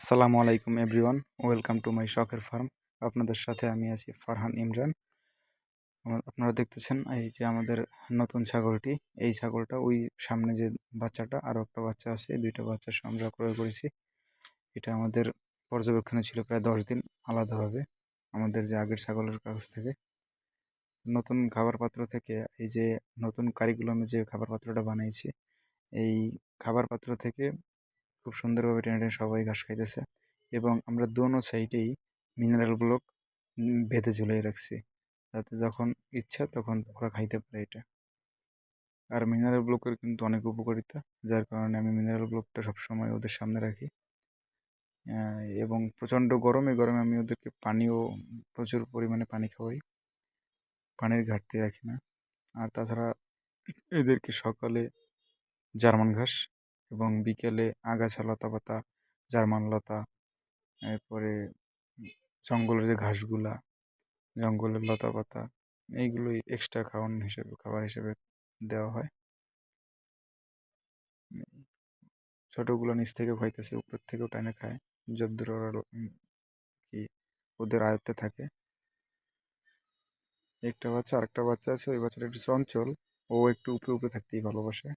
আসসালামু আলাইকুম everyone, welcome to my শখের ফার্ম। আপনাদের সাথে আমি আছি ফারহান ইমরান। আপনারা দেখতেছেন এই যে আমাদের নতুন ছাগলটি। এই ছাগলটা ওই সামনে যে বাচ্চাটা, আরও একটা বাচ্চা আছে, এই দুইটা বাচ্চা সংগ্রহ ক্রয় করেছি। এটা আমাদের পর্যবেক্ষণে ছিল প্রায় দশ দিন আলাদাভাবে, আমাদের যে আগের ছাগলের কাছ থেকে। নতুন খাবার পাত্র থেকে এই যে নতুন কারিকুলামে যে খাবার পাত্রটা বানিয়েছি, এই খাবার পাত্র থেকে খুব সুন্দরভাবে টেনে টেনে সবাই ঘাস খাইতেছে এবং আমরা দোনো সাইডেই মিনারেল ব্লক বেঁধে ঝুলিয়ে রাখছি। যাতে যখন ইচ্ছা তখন ওরা খাইতে পারে এটা। আর মিনারেল ব্লকের কিন্তু অনেক উপকারিতা, যার কারণে আমি মিনারেল ব্লকটা সবসময় ওদের সামনে রাখি। এবং প্রচণ্ড গরমে গরমে আমি ওদেরকে পানিও প্রচুর পরিমাণে পানি খাওয়াই। পানির ঘাটতি রাখি না। আর তাছাড়া এদেরকে সকালে জার্মান ঘাস এবং বিকেলে আগাছা লতা পাতা, জার্মান লতা, এরপরে জঙ্গলের যে ঘাসগুলা, জঙ্গলের লতা পাতা, এইগুলোই এক্সট্রা খাওয়ান হিসেবে, খাবার হিসেবে দেওয়া হয়। ছোটোগুলো নিচ থেকে খাইতেছে, উপর থেকেও টাইনে খায়। যদ্দূর ওরা কি ওদের আয়ত্তে থাকে। একটা বাচ্চা, আরেকটা বাচ্চা আছে, ওই বাচ্চাটা একটু চঞ্চল, ও একটু উপরে উপরে থাকতেই ভালোবাসে।